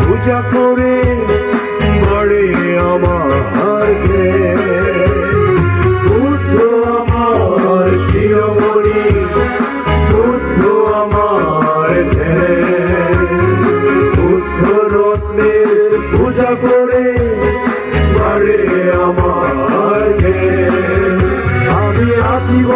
পূজা করে বাড়ে আমার বুদ্ধ আমার শিরমণি, বুদ্ধ আমার বুদ্ধ রত্নের পূজা করে বাড়ে আমার আমি আসিব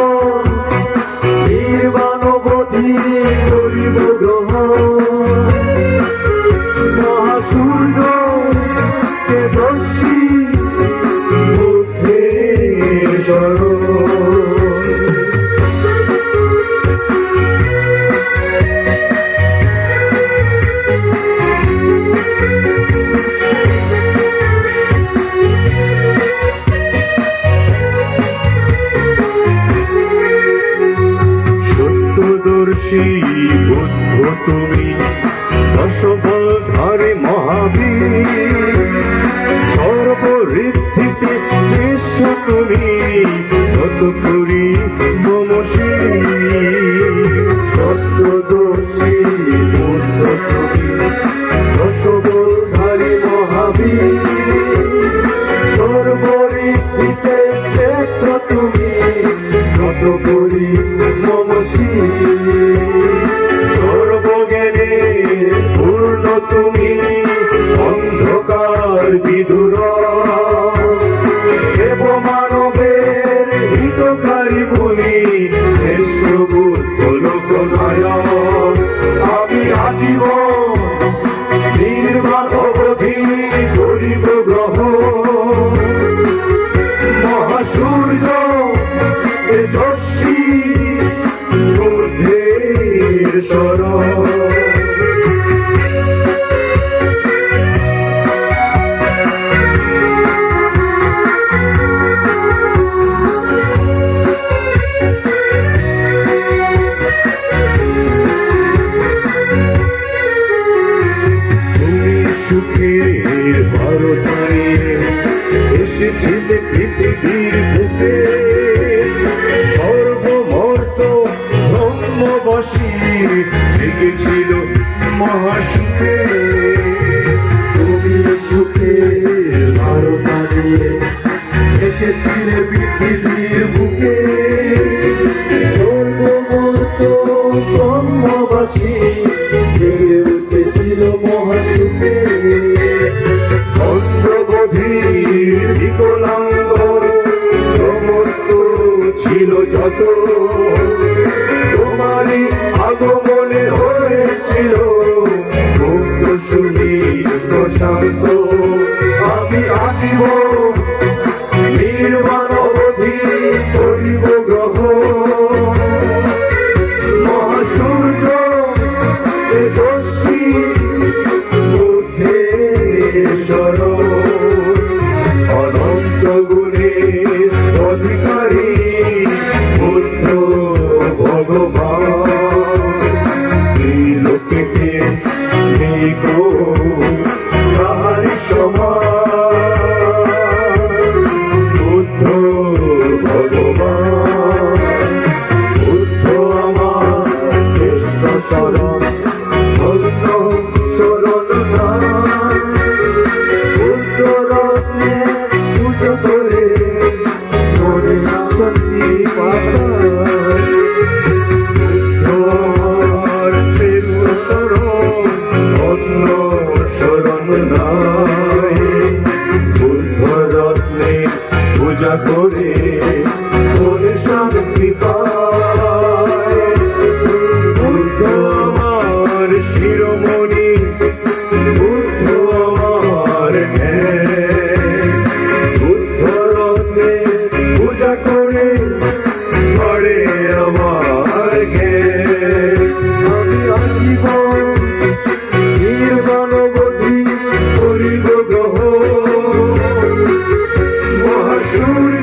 গো তুমি দশবল ধরে মহাবীর সর্বঋদ্ধিতে শ্রেষ্ঠ তুমি। চরণ সুখের ভারত আমার সুখে, তুমি সুখে ভারতা দিয়ে বুকে ব্রহ্মবাসী। জেগে উঠেছিল মহাসুখে অন্ধ্রগভীর বিকলাঙ্গ সমস্ত ছিল যত, তোমারই আগমনে হয়েছিল। শান্ত আমি আসিব procurei Duty.